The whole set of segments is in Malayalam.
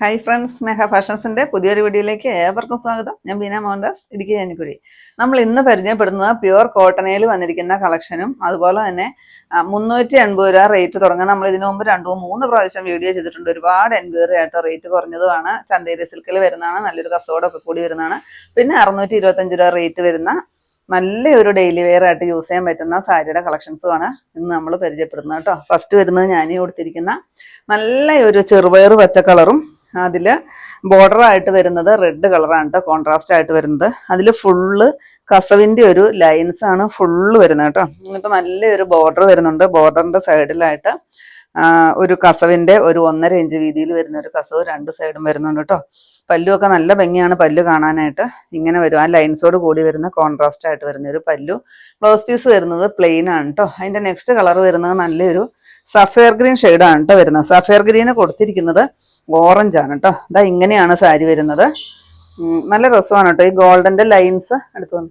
ഹായ് ഫ്രണ്ട്സ് സ്നേഹ ഫാഷൻസിന്റെ പുതിയൊരു വീഡിയോയിലേക്ക് ഏവർക്കും സ്വാഗതം. ഞാൻ ബീന മോഹൻദാസ് ഇടുക്കി ഞാനിക്കുഴി നമ്മൾ ഇന്ന് പരിചയപ്പെടുന്നത് പ്യുവർ കോട്ടണയിൽ വന്നിരിക്കുന്ന കളക്ഷനും അതുപോലെ തന്നെ മുന്നൂറ്റി എൺപത് രൂപ റേറ്റ് തുടങ്ങാൻ നമ്മൾ ഇതിനു മുമ്പ് രണ്ടു മൂന്ന് പ്രാവശ്യം വീഡിയോ ചെയ്തിട്ടുണ്ട്. ഒരുപാട് എൻക്വയറി ആയിട്ട് റേറ്റ് കുറഞ്ഞതുമാണ്. ചന്തേരി സിൽക്കിൽ വരുന്നതാണ്. നല്ലൊരു കസോടൊക്കെ കൂടി വരുന്നതാണ്. പിന്നെ അറുന്നൂറ്റി ഇരുപത്തഞ്ച് രൂപ റേറ്റ് വരുന്ന നല്ലൊരു ഡെയിലി വെയർ ആയിട്ട് യൂസ് ചെയ്യാൻ പറ്റുന്ന സാരിയുടെ കളക്ഷൻസുമാണ് ഇന്ന് നമ്മൾ പരിചയപ്പെടുന്നത് കേട്ടോ. ഫസ്റ്റ് വരുന്നത് ഞാനീ കൊടുത്തിരിക്കുന്ന നല്ല ഒരു ചെറുപയർ പച്ച കളറും അതിൽ ബോർഡർ ആയിട്ട് വരുന്നത് റെഡ് കളറാണ് കേട്ടോ കോൺട്രാസ്റ്റ് ആയിട്ട് വരുന്നത്. അതിൽ ഫുള്ള് കസവിന്റെ ഒരു ലൈൻസ് ആണ് ഫുള്ള് വരുന്നത് കേട്ടോ എന്നിട്ട് നല്ലൊരു ബോർഡർ വരുന്നുണ്ട്. ബോർഡറിന്റെ സൈഡിലായിട്ട് ഒരു കസവിന്റെ ഒരു ഒന്നര ഇഞ്ച് വീതിയിൽ വരുന്ന ഒരു കസവ് രണ്ട് സൈഡും വരുന്നുണ്ട് കേട്ടോ പല്ലുമൊക്കെ നല്ല ഭംഗിയാണ് പല്ല് കാണാനായിട്ട്. ഇങ്ങനെ വരും. ആ ലൈൻസോട് കൂടി വരുന്ന കോൺട്രാസ്റ്റ് ആയിട്ട് വരുന്ന ഒരു പല്ലു. ബ്ലൗസ് പീസ് വരുന്നത് പ്ലെയിൻ ആണ് കേട്ടോ അതിന്റെ നെക്സ്റ്റ് കളർ വരുന്നത് നല്ലൊരു സഫയർ ഗ്രീൻ ഷെയ്ഡാണ് കേട്ടോ വരുന്നത്. സഫയർ ഗ്രീന് കൊടുത്തിരിക്കുന്നത് ഓറഞ്ച് ആണ് കേട്ടോ ഇതാ ഇങ്ങനെയാണ് സാരി വരുന്നത്. നല്ല രസമാണ് കേട്ടോ ഈ ഗോൾഡന്റെ ലൈൻസ് എടുത്തു വന്നു.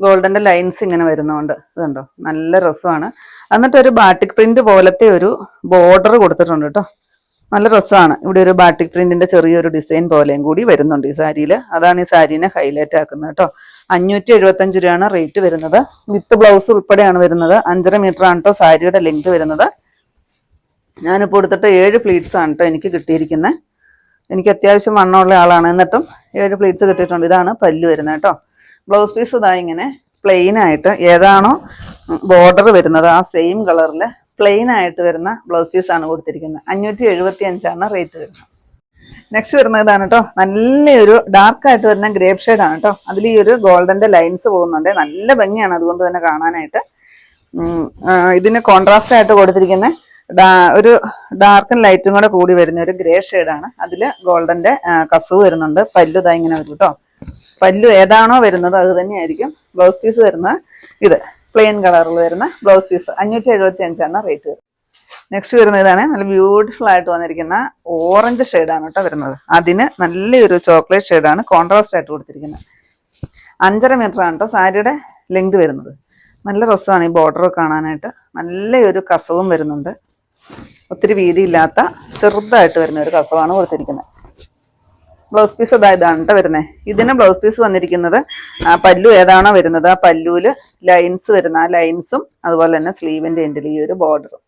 ഗോൾഡന്റെ ലൈൻസ് ഇങ്ങനെ വരുന്നതുകൊണ്ട് ഇതുണ്ടോ? നല്ല രസമാണ്. എന്നിട്ട് ഒരു ബാട്ടിക് പ്രിന്റ് പോലത്തെ ഒരു ബോർഡർ കൊടുത്തിട്ടുണ്ട് കേട്ടോ നല്ല രസമാണ്. ഇവിടെ ഒരു ബാട്ടിക് പ്രിന്റിന്റെ ചെറിയൊരു ഡിസൈൻ പോലെയും കൂടി വരുന്നുണ്ട് ഈ സാരിയിൽ അതാണ് ഈ സാരീനെ ഹൈലൈറ്റ് ആക്കുന്നത് കേട്ടോ അഞ്ഞൂറ്റി എഴുപത്തഞ്ച് രൂപയാണ് റേറ്റ് വരുന്നത്. വിത്ത് ബ്ലൗസ് ഉൾപ്പെടെയാണ് വരുന്നത്. അഞ്ചര മീറ്റർ ആണ് കേട്ടോ സാരിയുടെ ലെങ്ത് വരുന്നത്. ഞാനിപ്പോൾ എടുത്തിട്ട് ഏഴ് പ്ലീറ്റ്സ് ആണ് കേട്ടോ എനിക്ക് കിട്ടിയിരിക്കുന്നത് എനിക്ക് അത്യാവശ്യം വണ്ണമുള്ള ആളാണ്. എന്നിട്ടും ഏഴ് പ്ലീറ്റ്സ് കിട്ടിയിട്ടുണ്ട്. ഇതാണ് പല്ല് വരുന്നത് കേട്ടോ ബ്ലൗസ് പീസ് ഇതാ ഇങ്ങനെ പ്ലെയിൻ ആയിട്ട് ഏതാണോ ബോർഡർ വരുന്നത് ആ സെയിം കളറിൽ പ്ലെയിൻ ആയിട്ട് വരുന്ന ബ്ലൗസ് പീസ് ആണ് കൊടുത്തിരിക്കുന്നത്. അഞ്ഞൂറ്റി എഴുപത്തി അഞ്ചാണ് റേറ്റ് വരുന്നത്. നെക്സ്റ്റ് വരുന്നത് ഇതാണ് കേട്ടോ നല്ലൊരു ഡാർക്ക് ആയിട്ട് വരുന്ന ഗ്രേപ്പ് ഷെയ്ഡ് ആണ് കേട്ടോ അതിൽ ഈ ഒരു ഗോൾഡന്റെ ലൈൻസ് പോകുന്നുണ്ട്. നല്ല ഭംഗിയാണ് അതുകൊണ്ട് തന്നെ കാണാനായിട്ട്. ഇതിന് കോൺട്രാസ്റ്റ് ആയിട്ട് കൊടുത്തിരിക്കുന്ന. ഡാ- ഒരു ഡാർക്കും ലൈറ്റും കൂടെ കൂടി വരുന്ന ഒരു ഗ്രേ ആണ് അതിൽ ഗോൾഡന്റെ കസവ് വരുന്നുണ്ട്. പല്ലു ഇതാ ഇങ്ങനെ വരും കേട്ടോ പല്ലു ഏതാണോ വരുന്നത് അത് തന്നെയായിരിക്കും. ബ്ലൗസ് പീസ് വരുന്ന ഇത് പ്ലെയിൻ കളറിൽ വരുന്ന ബ്ലൗസ് പീസ്. അഞ്ഞൂറ്റി എഴുപത്തി അഞ്ചാണ് റേറ്റ് വരുന്നത്. നെക്സ്റ്റ് വരുന്ന ഇതാണ്. നല്ല ബ്യൂട്ടിഫുൾ ആയിട്ട് വന്നിരിക്കുന്ന ഓറഞ്ച് ഷെയ്ഡാണ് കേട്ടോ വരുന്നത്. അതിന് നല്ലൊരു ചോക്ലേറ്റ് ഷെയ്ഡാണ് കോൺട്രാസ്റ്റ് ആയിട്ട് കൊടുത്തിരിക്കുന്നത്. അഞ്ചര മീറ്റർ ആണ് കേട്ടോ സാരിയുടെ ലെങ്ത് വരുന്നത്. നല്ല രസമാണ് ഈ ബോർഡർ കാണാനായിട്ട്. നല്ലൊരു കസവും വരുന്നുണ്ട്. ഒത്തിരി വീതിയില്ലാത്ത ചെറുതായിട്ട് വരുന്ന ഒരു കസവാണ് കൊടുത്തിരിക്കുന്നത്. ബ്ലൗസ് പീസ് അതാ ഇതാണ് കേട്ടോ വരുന്നത് ഇതിന് ബ്ലൗസ് പീസ് വന്നിരിക്കുന്നത് പല്ലു ഏതാണോ വരുന്നത് ആ പല്ലുവിൽ ലൈൻസ് വരുന്ന ആ ലൈൻസും അതുപോലെ തന്നെ സ്ലീവിന്റെ എൻഡിൽ ഈ ഒരു ബോർഡറും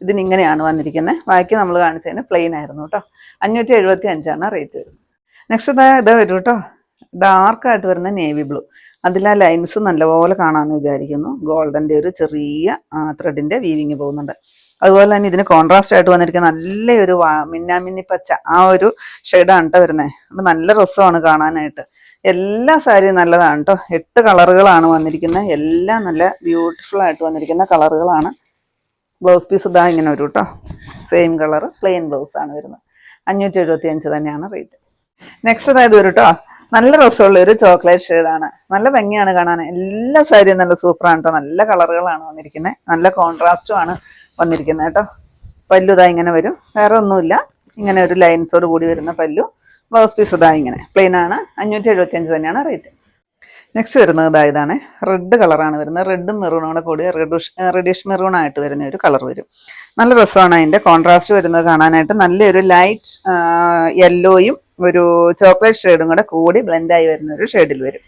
ഇതിനിങ്ങനെയാണ് വന്നിരിക്കുന്നത് ബാക്കി നമ്മൾ കാണിച്ചതിന് പ്ലെയിൻ ആയിരുന്നു കേട്ടോ അഞ്ഞൂറ്റി എഴുപത്തി അഞ്ചാണ് റേറ്റ് വരുന്നത്. നെക്സ്റ്റ് ഇതാ ഇതാ വരും കേട്ടോ ഡാർക്കായിട്ട് വരുന്ന നേവി ബ്ലൂ അതിൽ ആ ലൈൻസ് നല്ലപോലെ കാണാമെന്ന് വിചാരിക്കുന്നു. ഗോൾഡന്റെ ഒരു ചെറിയ ത്രെഡിന്റെ വീവിങ് പോകുന്നുണ്ട്. അതുപോലെ തന്നെ ഇതിന് കോൺട്രാസ്റ്റ് ആയിട്ട് വന്നിരിക്കുന്ന നല്ലൊരു മിന്നാമിന്നി പച്ച ആ ഒരു ഷെയ്ഡാണ് കേട്ടോ വരുന്നത് അത് നല്ല രസമാണ് കാണാനായിട്ട്. എല്ലാ സാരിയും നല്ലതാണ് കേട്ടോ എട്ട് കളറുകളാണ് വന്നിരിക്കുന്നത് എല്ലാം നല്ല ബ്യൂട്ടിഫുൾ ആയിട്ട് വന്നിരിക്കുന്ന കളറുകളാണ്. ബ്ലൗസ് പീസ് ഇതാ ഇങ്ങനെ വരും കേട്ടോ സെയിം കളർ പ്ലെയിൻ ബ്ലൗസ് ആണ് വരുന്നത്. അഞ്ഞൂറ്റി എഴുപത്തി അഞ്ച് തന്നെയാണ് റേറ്റ് നെക്സ്റ്റ് അതായത് വരും കേട്ടോ നല്ല രസമുള്ള ഒരു ചോക്ലേറ്റ് ഷെയ്ഡാണ് നല്ല ഭംഗിയാണ് കാണാൻ. എല്ലാ സാരിയും നല്ല സൂപ്പറാണ് കേട്ടോ നല്ല കളറുകളാണ് വന്നിരിക്കുന്നത് നല്ല കോൺട്രാസ്റ്റും ആണ് വന്നിരിക്കുന്നത് കേട്ടോ പല്ലു ഇതാ ഇങ്ങനെ വരും. വേറെ ഒന്നുമില്ല. ഇങ്ങനെ ഒരു ലൈൻസോട് കൂടി വരുന്ന പല്ലു. ബ്ലൗസ് പീസ് ഇതാ ഇങ്ങനെ. പ്ലെയിൻ ആണ്. അഞ്ഞൂറ്റി എഴുപത്തി അഞ്ച് തന്നെയാണ് റേറ്റ് നെക്സ്റ്റ് വരുന്നത് ഇതാ ഇതാണ്. റെഡ് കളറാണ് വരുന്നത്. റെഡും മെറൂണും കൂടെ കൂടി റെഡിഷ് റെഡിഷ് മെറൂൺ ആയിട്ട് വരുന്ന ഒരു കളർ വരും. നല്ല രസമാണ് അതിന്റെ കോൺട്രാസ്റ്റ് വരുന്നത് കാണാനായിട്ട്. നല്ലൊരു ലൈറ്റ് യെല്ലോയും ഒരു ചോക്ലേറ്റ് ഷെയ്ഡും കൂടെ കൂടി ബ്ലെൻഡ് ആയി വരുന്ന ഒരു ഷെയ്ഡിൽ വരും.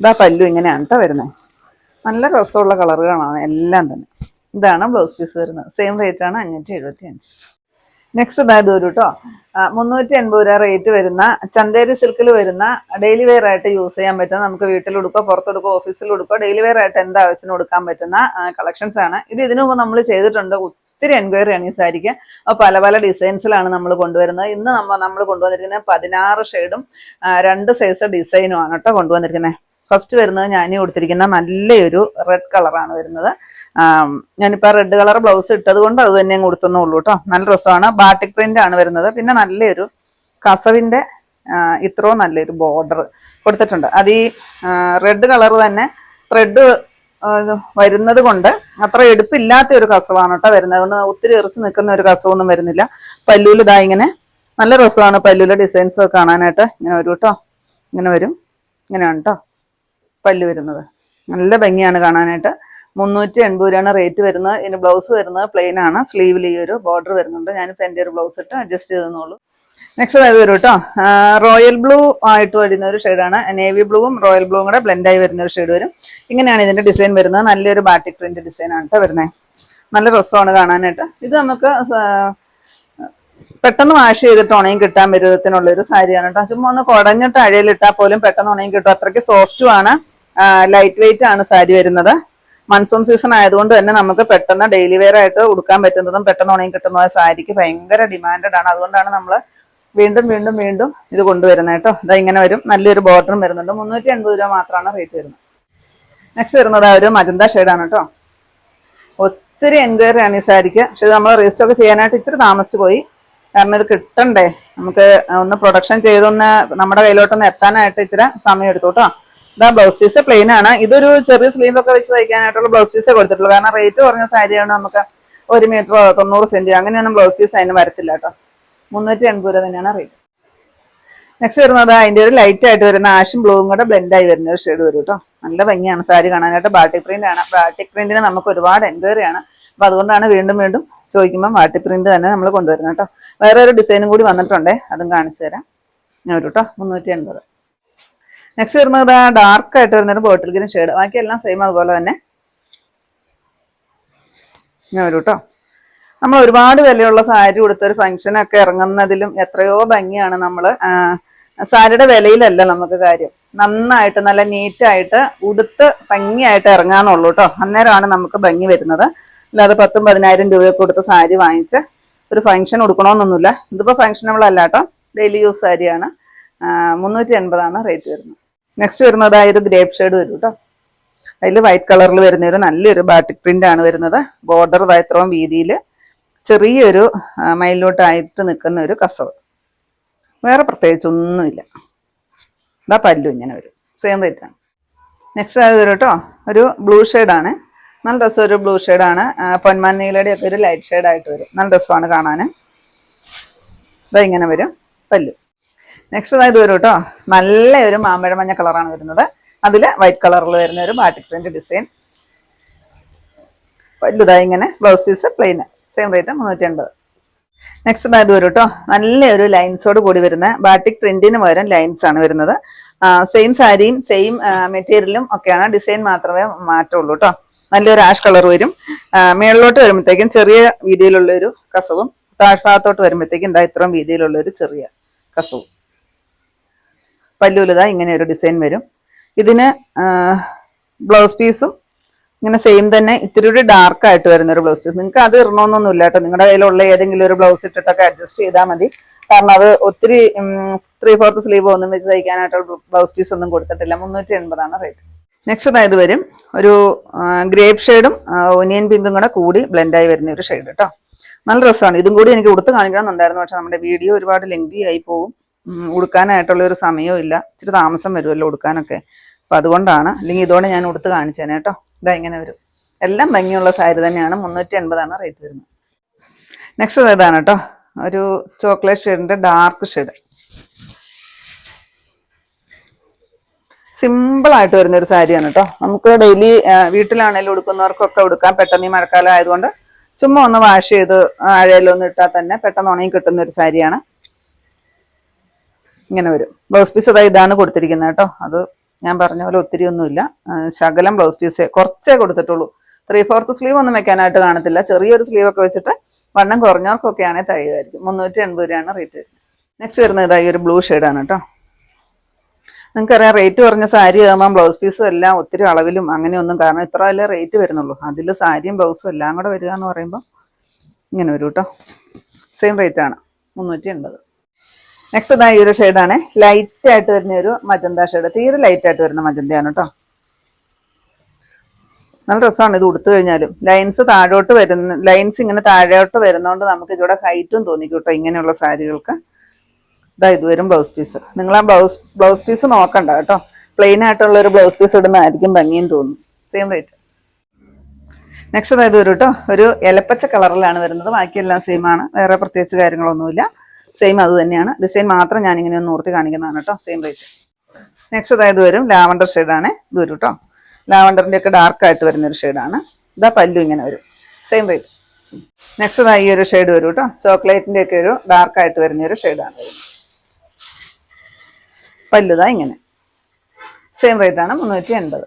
ഇതാ പല്ലു ഇങ്ങനെയാണ് കേട്ടോ വരുന്നത് നല്ല രസമുള്ള കളറുകളാണ് എല്ലാം തന്നെ. ഇതാണ് ബ്ലൗസ് പീസ് വരുന്നത്. സെയിം റേറ്റ് ആണ് അഞ്ഞൂറ്റി എഴുപത്തി അഞ്ച് നെക്സ്റ്റ് ഇതായത് ഒരു കേട്ടോ മുന്നൂറ്റി എൺപത് രൂപ റേറ്റ് വരുന്ന ചന്തേരി സിൽക്കിൽ വരുന്ന ഡെയിലി വെയർ ആയിട്ട് യൂസ് ചെയ്യാൻ പറ്റുന്ന നമുക്ക് വീട്ടിൽ ഉടുക്കോ പുറത്തെടുക്കോ ഓഫീസിൽ ഉടുക്കോ ഡെയിലി വെയർ ആയിട്ട് എന്ത് ആവശ്യത്തിന് കൊടുക്കാൻ പറ്റുന്ന കളക്ഷൻസ് ആണ്. ഇത് ഇതിനു മുമ്പ് നമ്മൾ ചെയ്തിട്ടുണ്ട് ഒത്തിരി എൻക്വയറി ആണ് ഈ സാരിക്ക്. അപ്പോൾ പല പല ഡിസൈൻസിലാണ് നമ്മൾ കൊണ്ടുവരുന്നത്. ഇന്ന് നമ്മൾ നമ്മൾ കൊണ്ടുവന്നിരിക്കുന്നത് പതിനാറ് ഷെയ്ഡും രണ്ട് സൈസ് ഡിസൈനും ആണ് കേട്ടോ കൊണ്ടുവന്നിരിക്കുന്നത് ഫസ്റ്റ് വരുന്നത് ഞാൻ കൊടുത്തിരിക്കുന്ന നല്ലൊരു റെഡ് കളറാണ് വരുന്നത്. ഞാനിപ്പോൾ ഞാനിപ്പോ റെഡ് കളർ ബ്ലൗസ് ഇട്ടത് കൊണ്ട് അത് തന്നെ കൊടുത്തുന്നുള്ളൂ കേട്ടോ. നല്ല രസമാണ്. ബാട്ടിക് പ്രിന്റ് ആണ് വരുന്നത്. പിന്നെ നല്ലൊരു കസവിന്റെ ആ, ഇത്രയും നല്ലൊരു ബോർഡർ കൊടുത്തിട്ടുണ്ട്. അത് ഈ റെഡ് കളർ തന്നെ റെഡ് വരുന്നത് കൊണ്ട് അത്ര എടുപ്പില്ലാത്ത ഒരു കസവാണ് കേട്ടോ വരുന്നത്. അതുകൊണ്ട് ഒത്തിരി എറിച്ച് നിൽക്കുന്ന ഒരു കസവൊന്നും വരുന്നില്ല. പല്ലൂൽ ഇതാ ഇങ്ങനെ നല്ല രസമാണ് പല്ലൂലെ ഡിസൈൻസ് ഒക്കെ കാണാനായിട്ട്. ഇങ്ങനെ വരും കേട്ടോ ഇങ്ങനെ വരും. ഇങ്ങനെയാണ് കേട്ടോ പല്ല് വരുന്നത്. നല്ല ഭംഗിയാണ് കാണാനായിട്ട്. മുന്നൂറ്റി എൺപത് രൂപയാണ് റേറ്റ് വരുന്നത്. ഇതിന് ബ്ലൗസ് വരുന്നത് പ്ലെയിൻ ആണ്. സ്ലീവിൽ ഈ ഒരു ബോർഡർ വരുന്നുണ്ട്. ഞാനിപ്പോൾ എന്റെ ഒരു ബ്ലൗസ് ഇട്ട് അഡ്ജസ്റ്റ് ചെയ്തെന്നുള്ളൂ നെക്സ്റ്റ് അതായത് വരും കേട്ടോ. റോയൽ ബ്ലൂ ആയിട്ട് വരുന്ന ഒരു ഷെയ്ഡാണ് നേവി ബ്ലൂവും റോയൽ ബ്ലൂവും കൂടെ ബ്ലെൻഡ് ആയി വരുന്ന ഒരു ഷെയ്ഡ് വരും. ഇങ്ങനെയാണ് ഇതിന്റെ ഡിസൈൻ വരുന്നത്. നല്ലൊരു ബാറ്റിക് പ്രിന്റ് ഡിസൈനാണ് കേട്ടോ വരുന്നത് നല്ല രസമാണ് കാണാനായിട്ട്. ഇത് നമുക്ക് പെട്ടെന്ന് വാഷ് ചെയ്തിട്ട് ഉണയും കിട്ടാൻ പരുവത്തിനുള്ള ഒരു സാരിയാണ് കേട്ടോ ചുമ്മാ ഒന്ന് കുടഞ്ഞിട്ട് അഴയിലിട്ടാൽ പോലും പെട്ടെന്ന് ഉണയും കിട്ടും. അത്രയ്ക്ക് സോഫ്റ്റും ആണ് ലൈറ്റ് വെയിറ്റ് ആണ് സാരി വരുന്നത്. മൺസൂൺ സീസൺ ആയതുകൊണ്ട് തന്നെ നമുക്ക് പെട്ടെന്ന് ഡെയിലി വെയർ ആയിട്ട് ഉടുക്കാൻ പറ്റുന്നതും പെട്ടെന്ന് ഉണയും കിട്ടുന്നതും സാരിക്ക് ഭയങ്കര ഡിമാൻഡാണ് അതുകൊണ്ടാണ് നമ്മൾ വീണ്ടും വീണ്ടും വീണ്ടും ഇത് കൊണ്ടുവരുന്നത് കേട്ടോ. ഇതാ ഇങ്ങനെ വരും. നല്ലൊരു ബോർഡറും വരുന്നുണ്ട്. മുന്നൂറ്റി എൺപത് രൂപ മാത്രമാണ് റേറ്റ് വരുന്നത്. നെക്സ്റ്റ് വരുന്നത് ആ ഒരു മജന്ത ഷെയ്ഡാണ് കേട്ടോ. ഒത്തിരി എൻക്വയറി ആണ് ഈ സാരിക്ക്. പക്ഷെ ഇത് നമ്മൾ റീസ്റ്റോക്ക് ചെയ്യാനായിട്ട് ഇച്ചിരി താമസിച്ചു പോയി. കാരണം ഇത് കിട്ടണ്ടേ. നമുക്ക് ഒന്ന് പ്രൊഡക്ഷൻ ചെയ്തൊന്ന് നമ്മുടെ കയ്യിലോട്ടൊന്ന് എത്താനായിട്ട് ഇച്ചിരി സമയം എടുത്തു കേട്ടോ. ഇതാ ബ്ലൗസ് പീസ് പ്ലെയിൻ ആണ്. ഇതൊരു ചെറിയ സ്ലീവ് ഒക്കെ വെച്ച് തയ്ക്കാനായിട്ടുള്ള ബ്ലൗസ് പീസേ കൊടുത്തിട്ടുള്ളൂ. കാരണം റേറ്റ് കുറഞ്ഞ സാരിയാണ് നമുക്ക് ഒരു മീറ്റർ തൊണ്ണൂറ് സെന്റ് അങ്ങനെയൊന്നും ബ്ലൗസ് പീസ് അതിന് വരത്തില്ല കേട്ടോ. മുന്നൂറ്റി എൺപത് രൂപ തന്നെയാണ് റേറ്റ് നെക്സ്റ്റ് വരുന്നത് അതിന്റെ ഒരു ലൈറ്റ് ആയിട്ട് വരുന്ന ആഷും ബ്ലൂവും കൂടെ ബ്ലെൻഡ് ആയി വരുന്ന ഒരു ഷെയ്ഡ് വരും കേട്ടോ നല്ല ഭംഗിയാണ്. സാരി കാണാനായിട്ട് ബാട്ടിക് പ്രിന്റ് ആണ്. ബാട്ടിക് പ്രിന്റിന് നമുക്ക് ഒരുപാട് എൻക്വയറി ആണ്. അപ്പൊ അതുകൊണ്ടാണ് വീണ്ടും വീണ്ടും ചോദിക്കുമ്പോൾ ബാട്ടിക് പ്രിന്റ് തന്നെ നമ്മൾ കൊണ്ടുവരുന്നത് കേട്ടോ വേറെ ഒരു ഡിസൈനും കൂടി വന്നിട്ടുണ്ട്. അതും കാണിച്ചു തരാം. ഞാൻ വരും കേട്ടോ മുന്നൂറ്റി എൺപത് നെക്സ്റ്റ് വരുന്നത് ഡാർക്ക് ആയിട്ട് വരുന്നൊരു ബോട്ടിൽ ഗ്രീൻ ഷെയ്ഡ് ബാക്കി എല്ലാം സെയിം അതുപോലെ തന്നെ. ഞാൻ വരും കേട്ടോ നമ്മൾ ഒരുപാട് വിലയുള്ള സാരി കൊടുത്ത ഒരു ഫംഗ്ഷനൊക്കെ ഇറങ്ങുന്നതിലും എത്രയോ ഭംഗിയാണ് നമ്മൾ സാരിയുടെ വിലയിലല്ല നമുക്ക് കാര്യം. നന്നായിട്ട് നല്ല നീറ്റായിട്ട് ഉടുത്ത് ഭംഗിയായിട്ട് ഇറങ്ങാന്നുള്ളൂ കേട്ടോ അന്നേരമാണ് നമുക്ക് ഭംഗി വരുന്നത്. അല്ലാതെ പത്തും പതിനായിരം രൂപയൊക്കെ കൊടുത്ത് സാരി വാങ്ങിച്ച് ഒരു ഫംഗ്ഷൻ കൊടുക്കണമെന്നൊന്നുമില്ല ഇതിപ്പോൾ ഫംഗ്ഷനബിൾ അല്ല കേട്ടോ ഡെയിലി യൂസ് സാരിയാണ്. മുന്നൂറ്റി എൺപതാണ് റേറ്റ് വരുന്നത്. നെക്സ്റ്റ് വരുന്നത് ആ ഒരു ഗ്രേപ്പ് ഷെയ്ഡ് വരും കേട്ടോ അതിൽ വൈറ്റ് കളറിൽ വരുന്ന ഒരു നല്ലൊരു ബാറ്റിക് പ്രിന്റ് ആണ് വരുന്നത്. ബോർഡർ ഇത്രയും വീതിയിൽ ചെറിയൊരു മയിലോട്ടായിട്ട് നിൽക്കുന്ന ഒരു കസവ്. വേറെ പ്രത്യേകിച്ച് ഒന്നുമില്ല ഇതാ പല്ലു ഇങ്ങനെ വരും. സെയിം റേറ്റ് ആണ്. നെക്സ്റ്റ് ആയത് വരും കേട്ടോ ഒരു ബ്ലൂ ആണ്. നല്ല രസം ഒരു ബ്ലൂ ഷെയ്ഡാണ് പൊന്മാൻ നീലയുടെ ഒക്കെ ഒരു ലൈറ്റ് ഷെയ്ഡ് ആയിട്ട് വരും. നല്ല രസമാണ് കാണാൻ ഇതാ ഇങ്ങനെ വരും പല്ലു. നെക്സ്റ്റ് അതായത് വരും കേട്ടോ നല്ല ഒരു മാമ്പഴ മഞ്ഞ കളറാണ് വരുന്നത്. അതിൽ വൈറ്റ് കളറിൽ വരുന്ന ഒരു ബാട്ടിക് പ്രിന്റ് ഡിസൈൻ പല്ലുതാ ഇങ്ങനെ blouse piece plain same rate മുന്നൂറ്റി എൺപത് നെക്സ്റ്റ് ബാഗ് വരും കേട്ടോ നല്ലൊരു ലൈൻസോട് കൂടി വരുന്ന ബാറ്റിക് പ്രിന്റിന് പകരം ലൈൻസ് ആണ് വരുന്നത്. സെയിം സാരിയും സെയിം മെറ്റീരിയലും ഒക്കെയാണ് ഡിസൈൻ മാത്രമേ മാറ്റുള്ളൂ കേട്ടോ നല്ലൊരു ആഷ് കളർ വരും. മേളിലോട്ട് വരുമ്പോഴത്തേക്കും ചെറിയ വീതിയിലുള്ള ഒരു കസവും താഴ്ഭാഗത്തോട്ട് വരുമ്പോഴത്തേക്കും എന്താ ഇത്രയും വീതിയിലുള്ള ഒരു ചെറിയ കസവും. പല്ലൂലിതാ ഇങ്ങനെ ഒരു ഡിസൈൻ വരും. ഇതിന് ബ്ലൗസ് പീസും ഇങ്ങനെ സെയിം തന്നെ ഇത്തിരി ഒരു ഡാർക്ക് ആയിട്ട് വരുന്ന ഒരു ബ്ലൗസ് പീസ് നിങ്ങൾക്ക് അത് ഇടണമെന്നൊന്നുമില്ല കേട്ടോ. നിങ്ങളുടെ കയ്യിലുള്ള ഏതെങ്കിലും ഒരു ബ്ലൗസ് ഇട്ടിട്ടൊക്കെ അഡ്ജസ്റ്റ് ചെയ്താൽ മതി. കാരണം അത് ഒത്തിരി ത്രീ ഫോർത്ത് സ്ലീവ് ഒന്നും വെച്ച് തയ്ക്കാനായിട്ടുള്ള ബ്ലൗസ് പീസ് ഒന്നും കൊടുത്തിട്ടില്ല. മുന്നൂറ്റി എൺപതാണ് റേറ്റ് നെക്സ്റ്റ് അതായത് വരും. ഒരു ഗ്രേപ്പ് ഷെയ്ഡും ഒനിയൻ പിങ്കും കൂടെ കൂടി ബ്ലെൻഡ് ആയി വരുന്ന ഒരു ഷെയ്ഡ് കേട്ടോ നല്ല രസമാണ്. ഇതും കൂടി എനിക്ക് ഉടുത്ത് കാണിക്കണമെന്നുണ്ടായിരുന്നു. പക്ഷെ നമ്മുടെ വീഡിയോ ഒരുപാട് ലെങ്തി ആയി പോകും ഉടുക്കാനായിട്ടുള്ള ഒരു സമയവും ഇല്ല. ഇച്ചിരി താമസം വരുമല്ലോ ഉടുക്കാനൊക്കെ. അപ്പൊ അതുകൊണ്ടാണ് അല്ലെങ്കിൽ ഇതോടെ ഞാൻ ഉടുത്ത് കാണിച്ചേനെ കേട്ടോ. ഇതാ ഇങ്ങനെ വരും എല്ലാം ഭംഗിയുള്ള സാരി തന്നെയാണ്. മുന്നൂറ്റി എൺപതാണ് റേറ്റ് വരുന്നത് നെക്സ്റ്റ് ഇതാണ് കേട്ടോ. ഒരു ചോക്ലേറ്റ് ഷെയ്ഡിന്റെ ഡാർക്ക് ഷെയ്ഡ് സിമ്പിൾ ആയിട്ട് വരുന്ന ഒരു സാരിയാണ് കേട്ടോ. നമുക്ക് ഡെയിലി വീട്ടിലാണെങ്കിലും ഉടുക്കുന്നവർക്കൊക്കെ ഉടുക്കാം. പെട്ടെന്ന് ഈ മഴക്കാലം ആയതുകൊണ്ട് ചുമ്മാ ഒന്ന് വാഷ് ചെയ്ത് ആഴയിലൊന്നും ഇട്ടാൽ തന്നെ പെട്ടെന്ന് ഉണങ്ങി കിട്ടുന്ന ഒരു സാരിയാണ്. ഇങ്ങനെ വരും. ബ്ലൗസ് പീസ് അതായത് ഇതാണ് കൊടുത്തിരിക്കുന്നത് കേട്ടോ. അത് ഞാൻ പറഞ്ഞ പോലെ ഒത്തിരി ഒന്നുമില്ല. ശകലം ബ്ലൗസ് പീസ് കുറച്ചേ കൊടുത്തിട്ടുള്ളൂ. ത്രീ ഫോർത്ത് സ്ലീവ് ഒന്നും വെക്കാനായിട്ട് കാണത്തില്ല. ചെറിയൊരു സ്ലീവ് ഒക്കെ വെച്ചിട്ട് വണ്ണം കുറഞ്ഞവർക്കൊക്കെ ആണെങ്കിൽ തയ്യുമായിരിക്കും മുന്നൂറ്റി എൺപത് രൂപയാണ് റേറ്റ് നെക്സ്റ്റ് വരുന്നത് ഇതായി ഒരു ബ്ലൂ ഷെയ്ഡാണ് കേട്ടോ നിങ്ങൾക്കറിയാം റേറ്റ് കുറഞ്ഞ സാരി ആകുമ്പോൾ ബ്ലൗസ് പീസും എല്ലാം ഒത്തിരി അളവിലും അങ്ങനെയൊന്നും കാരണം ഇത്ര അല്ലേ റേറ്റ് വരുന്നുള്ളൂ. അതിൽ സാരിയും ബ്ലൗസും എല്ലാം കൂടെ വരിക എന്ന് പറയുമ്പോൾ ഇങ്ങനെ വരും കേട്ടോ സെയിം റേറ്റ് ആണ്. മുന്നൂറ്റി എൺപത് നെക്സ്റ്റ് ഇതാ ഈ ഒരു ഷെയ്ഡാണ് ലൈറ്റ് ആയിട്ട് വരുന്ന ഒരു മജന്ത ഷെയ്ഡ് തീരെ ലൈറ്റ് ആയിട്ട് വരുന്ന മജന്തയാണ് കേട്ടോ നല്ല രസമാണ് ഇത് ഉടുത്തു കഴിഞ്ഞാലും. ലൈൻസ് താഴോട്ട് വരുന്ന ലൈൻസ് ഇങ്ങനെ താഴോട്ട് വരുന്നതുകൊണ്ട് നമുക്ക് ഇതിവിടെ ഹൈറ്റും തോന്നിക്കും കേട്ടോ ഇങ്ങനെയുള്ള സാരികൾക്ക്. ഇതാ ഇത് വരും ബ്ലൗസ് പീസ് നിങ്ങൾ ആ ബ്ലൗസ് ബ്ലൗസ് പീസ് നോക്കണ്ട കേട്ടോ പ്ലെയിൻ ആയിട്ടുള്ള ഒരു ബ്ലൗസ് പീസ് ഇടുന്നതായിരിക്കും ഭംഗിയും തോന്നും. സെയിം റേറ്റ് നെക്സ്റ്റ് അതായത് വരും കേട്ടോ ഒരു ഇലപ്പച്ച കളറിലാണ് വരുന്നത്. ബാക്കിയെല്ലാം സെയിം ആണ്. വേറെ പ്രത്യേകിച്ച് കാര്യങ്ങളൊന്നുമില്ല. സെയിം അത് തന്നെയാണ്. ഡിസൈൻ മാത്രം ഞാൻ ഇങ്ങനെ ഒന്ന് ഓർത്തി കാണിക്കുന്നതാണ് കേട്ടോ. സെയിം റേറ്റ് നെക്സ്റ്റ് അതായത് വരും ലാവണ്ടർ ഷെയ്ഡാണ് ഇത് വരും കേട്ടോ. ലാവണ്ടറിന്റെ ഒക്കെ ഡാർക്ക് ആയിട്ട് വരുന്ന ഒരു ഷെയ്ഡാണ് ഇതാ പല്ലു ഇങ്ങനെ വരും. സെയിം റേറ്റ് നെക്സ്റ്റ് ഈ ഒരു ഷെയ്ഡ് വരും കേട്ടോ. ചോക്ലേറ്റിന്റെ ഒക്കെ ഒരു ഡാർക്ക് ആയിട്ട് വരുന്ന ഒരു ഷെയ്ഡാണ് പല്ലുതാ ഇങ്ങനെ. സെയിം റേറ്റ് ആണ്. മുന്നൂറ്റി എൺപത്.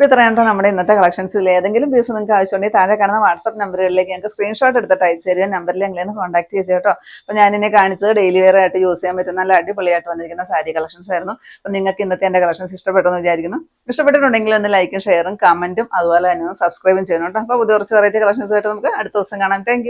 അപ്പോൾ ഇത്രയാണ് നമ്മുടെ ഇന്നത്തെ കളക്ഷൻസിൽ ഏതെങ്കിലും പീസ് നിങ്ങൾക്ക് ആവശ്യമുണ്ടെങ്കിൽ താഴെ കാണുന്ന വാട്സപ്പ് നമ്പറുകളിലേക്ക് ഞങ്ങൾക്ക് സ്ക്രീൻഷോട്ട് എടുത്തിട്ട് അയച്ചു തരിക. നമ്പറിൽ എങ്ങനെയൊന്ന് കോൺടാക്ട് ചെയ്ത് കേട്ടോ അപ്പോൾ ഞാൻ എന്നെ കാണിച്ചത് ഡെയിലി വെയർ ആയിട്ട് യൂസ് ചെയ്യാൻ പറ്റുന്ന നല്ല അടിപൊളിയായിട്ട് വന്നിരിക്കുന്ന സാരി കളക്ഷൻസ് ആയിരുന്നു. അപ്പോൾ നിങ്ങൾക്ക് ഇന്നത്തെ എന്റെ കളക്ഷൻസ് ഇഷ്ടപ്പെട്ടെന്ന് വിചാരിക്കുന്നു. ഇഷ്ടപ്പെട്ടിട്ടുണ്ടെങ്കിൽ ഒന്ന് ലൈക്കും ഷെയറും കമന്റും അതുപോലെ തന്നെ സബ്സ്ക്രൈബും ചെയ്യണം കേട്ടോ. അപ്പോൾ പുതിയ കുറച്ച് വെറൈറ്റി കളക്ഷൻസ് ആയിട്ട് നമുക്ക് അടുത്ത ദിവസം കാണാം. താങ്ക്